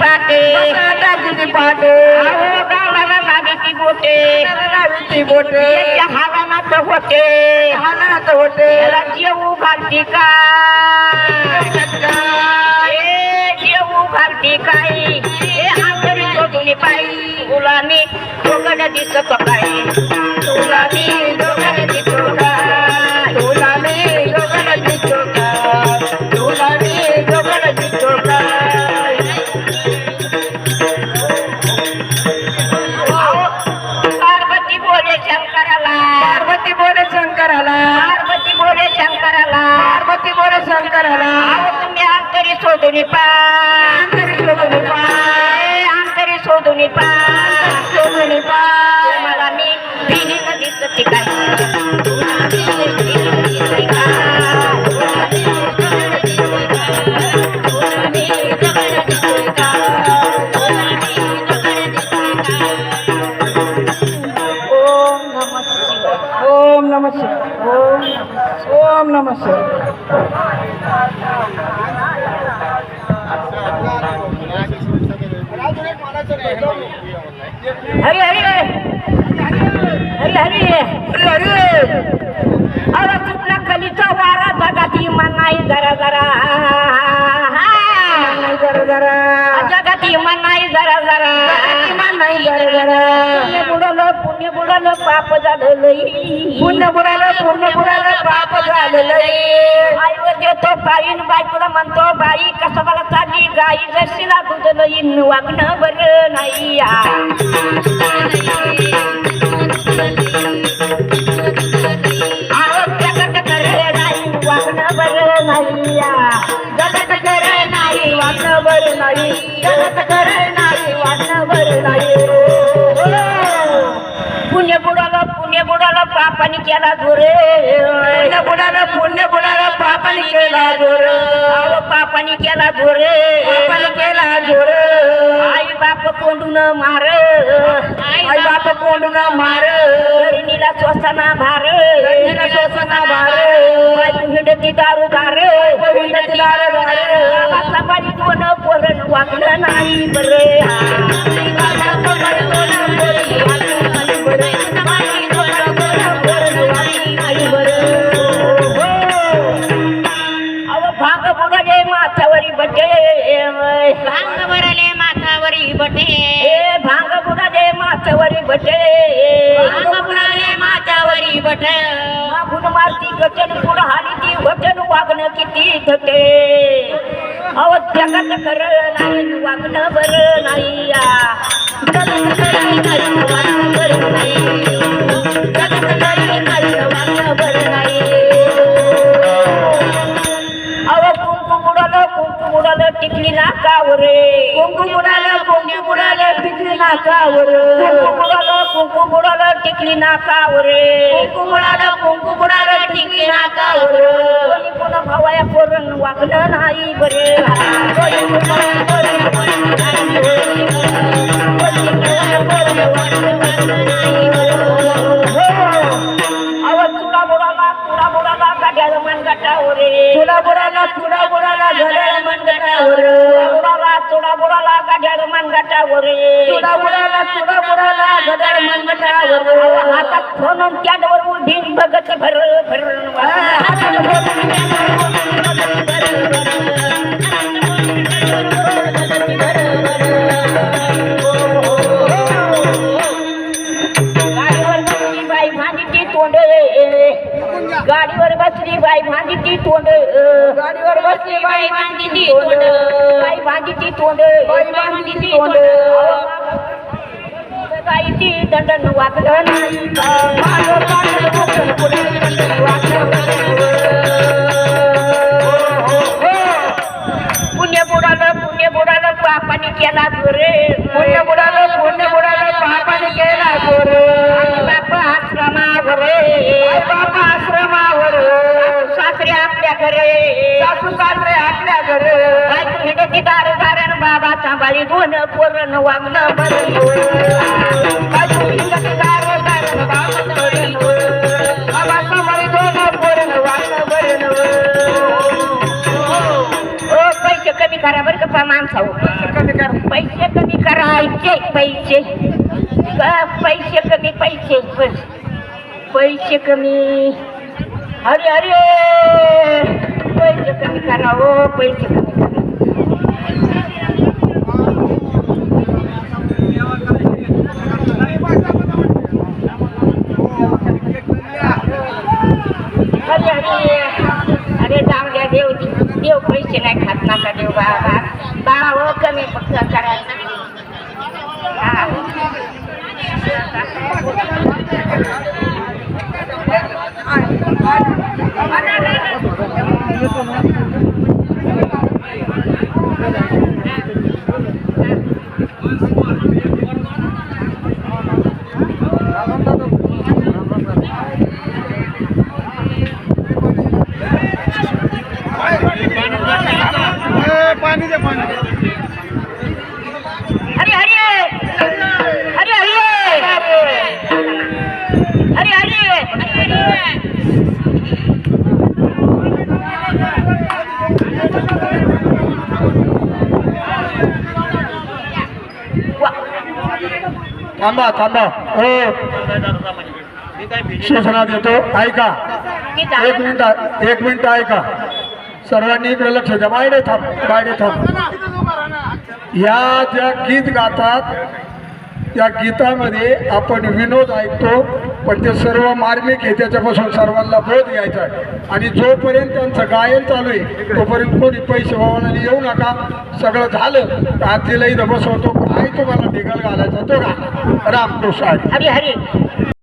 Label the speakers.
Speaker 1: पाटे
Speaker 2: टाकीची पाटे.
Speaker 1: अहो गावाला लागायची गोटे
Speaker 2: लावीची बोटे
Speaker 1: याच्या होते.
Speaker 2: हालनात होते.
Speaker 1: त्याला जेऊ घालती का? ए जेऊ घालती काय? हे आंतरी शोधून पायी. मुलाने दोघड दिसत काय शंकराला तुम्ही अंतरी शोधून पा.
Speaker 2: अंतरी शोधून पा.
Speaker 1: अंतरी शोधून पा.
Speaker 2: शोधून पा.
Speaker 1: मला मी काय? ओम नमः शिवाय.
Speaker 2: ओम नमः शिवाय. ओम नमः शिवाय
Speaker 1: हरी हरी। हरी हरी।
Speaker 2: अरे अरे
Speaker 1: तुला कलीचा वारा जगाती मन नाही जरा जरा.
Speaker 2: जरा जरा.
Speaker 1: जगाती मन नाही जरा जरा.
Speaker 2: नाही जरा जरा.
Speaker 1: पुण्य बुडालं पुण्य पाप झालं
Speaker 2: पुण्य बुडालं पूर्ण बुडालं पाप झालेलं
Speaker 1: आईवर देतो बाईन बायकोला म्हणतो बाई कसं चालली गाई? जशीला दूध लईन वागणं बरं नाही. वागणं बरं नाही. जगत खरं नाही वागणं बरं नाही. जगत नाही वागणं बरं नाही. पुण्य बुडालं पुण्य बुडालं पापाने केला जोरे.
Speaker 2: पुण्य बुडालं पुण्य बुडालं पापाने केला जोर.
Speaker 1: पापाने केला जोरे.
Speaker 2: पापाने केला जोर.
Speaker 1: आई बाप कोंडून मार.
Speaker 2: आई बाप कोंडून मार.
Speaker 1: नीला स्वसाना भार.
Speaker 2: नीला स्वसाना भार.
Speaker 1: हिंडती दारू दार
Speaker 2: हिंडती दारू.
Speaker 1: बाचा बारी दोन पोरण वागलं नाही बरे. अव बुडाले माथावरी बटे
Speaker 3: भांग
Speaker 1: बुडाले माथावरी बटे मागून मारती गटन पुढं हाली ती वचन वागणं किती थटे अव जगत खरं नाही वागणं बरं नाही या. टिकली नाकावर
Speaker 2: कुंकू बुडालं कुंकू बुडालं टिकली नाकावर
Speaker 1: कुंकू बुडालं कुंकू बुडालं टिकली नाकावर
Speaker 2: कुंकू बुडालं कुंकू बुडालं टिकली नाकावर
Speaker 1: कोणी कोणा भावाया पोरण वागणं नाही बरे
Speaker 2: तुला बुडाला तुला बुडाला घड्याळ मनगटावर
Speaker 1: बुडाला चुडा बुडाला गाड्याला मनगटावर
Speaker 2: तुला बुडाला तुला बुडाला घड्याळ मनगटावर
Speaker 1: हातात फोन त्यावर उभी बघत भर भर गाडीवर बसली बाई भांडीची तोंड गाडीवर बसली बाई
Speaker 3: बांधीची तोंड.
Speaker 1: बाई भांडीची तोंड
Speaker 2: बाई भांडीची तोंड.
Speaker 1: गाईची दंडन वागलं नाही.
Speaker 2: मागं पाठलं बोकड पुढे दंडन वाकलं
Speaker 1: पुण्य बुडालं पुण्य बुडालं पापाने केला
Speaker 2: बुडालं पुण्य
Speaker 1: बायको धारण बाबा सांभाळी दोन पोरण वागणं बरं
Speaker 2: बायको हिंडती दार दारण बाबा सांभाळी दोन बरण वागणं बरण
Speaker 1: ओ पैसे कमी करा बरं का माणसा
Speaker 2: कमी कर
Speaker 1: पैसे कमी करायचे पैसे. क- पैसे कमी पैसे. पैसे कमी. अरे अरे पैसे कमी करा हो पैसे कमी अरे अरे अरे जाऊ द्या देव देव पैसे नाही खात नका देव बाबा बाळा हो कमी फक्त करायचं हा.
Speaker 2: पाणी दे पाणी
Speaker 1: अरे हरे अरे हरे अरे हरे वा
Speaker 4: थांबा थांबा. हो. सूचना देतो ऐका. एक मिनिट एक मिनिट ऐका. सर्वांनी इकडे लक्ष द्या. बायडे थांब बायडे थांब. या ज्या गीत गातात त्या गीतामध्ये आपण विनोद ऐकतो पण ते सर्व मार्मिक आहे. त्याच्यापासून सर्वांना बोध घ्यायचा आहे. आणि जोपर्यंत त्यांचं गायन चालू आहे तोपर्यंत कोणी पैसे वावणारी येऊ नका. सगळं झालं आजीला इथं बसवतो काय तुम्हाला ढिगल घालायचा तो घाला. रामकृष्ण. हरी.
Speaker 1: हरे हरे.